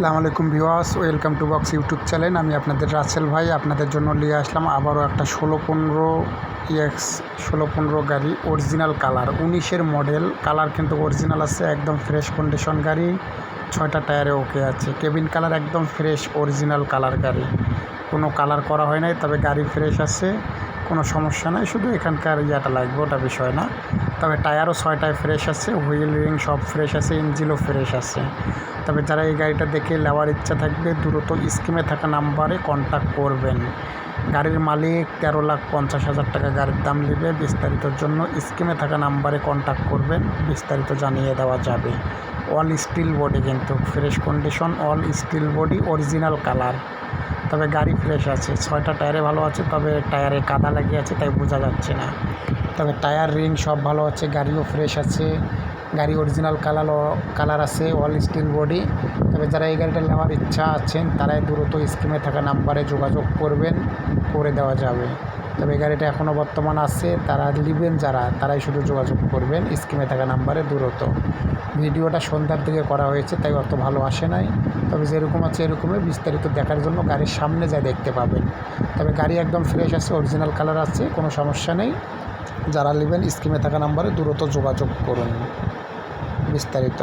আসসালামু আলাইকুম ভিওয়াস welcome to box YouTube channel. আমি আপনাদের রাসেল ভাই, আপনাদের জন্য নিয়ে আসলাম আবারও একটা ষোলো পনেরো ইএক্স ষোলো পনেরো গাড়ি অরিজিনাল কালার উনিশের মডেল কালার কিন্তু অরিজিনাল আছে, একদম ফ্রেশ কন্ডিশন গাড়ি। ছয়টা টায়ারে ওকে আছে। কেবিন কালার একদম ফ্রেশ অরিজিনাল কালার গাড়ি। কোনো কালার করা হয় নাই, তবে গাড়ি ফ্রেশ আছে। কোনো সমস্যা নাই, শুধু এখানকার ইয়াটা লাগবে, ওটা বিষয় না। তবে টায়ারও ছয়টায় ফ্রেশ আছে হুইল রিং সব ফ্রেশ আছে ইঞ্জিনও ফ্রেশ আছে। তবে যারা এই গাড়িটা দেখে নেওয়ার ইচ্ছা থাকবে, দ্রুত স্কিমে থাকা নাম্বারে কন্ট্যাক্ট করবেন। গাড়ির মালিক তেরো লাখ পঞ্চাশ হাজার টাকা গাড়ির দাম নেবে বিস্তারিতর জন্য স্কিমে থাকা নাম্বারে কন্ট্যাক্ট করবেন, বিস্তারিত জানিয়ে দেওয়া যাবে। অল স্টিল বডি কিন্তু fresh condition all steel body original colour তবে গাড়ি ফ্রেশ আছে। ছয়টা টায়ারে ভালো আছে, তবে টায়ারে কাদা লাগিয়ে আছে, তাই বোঝা যাচ্ছে না। তবে টায়ার রিং সব ভালো আছে, গাড়িও ফ্রেশ আছে। গাড়ি অরিজিনাল কালার কালার আছে অল স্টিল বডি তবে যারা এই গাড়িটা নেওয়ার ইচ্ছা আছেন, তারাই দ্রুত স্কিমে থাকা নাম্বারে যোগাযোগ করবেন, করে দেওয়া যাবে। তবে গাড়িটা এখনও বর্তমান আছে। তারা নেবেন যারা, তারাই শুধু যোগাযোগ করবেন। স্কিমে থাকা নাম্বারে দ্রুত ভিডিওটা সন্ধ্যার দিকে করা হয়েছে, তাই অত ভালো আসে নাই। তবে যেরকম আছে এরকমই বিস্তারিত দেখার জন্য গাড়ির সামনে যা দেখতে পাবেন। তবে গাড়ি একদম ফ্রেশ আছে অরিজিনাল কালার আছে, কোনো সমস্যা নেই। যারা নেবেন স্কিমে থাকা নাম্বারে দ্রুত যোগাযোগ করুন। বিস্তারিত।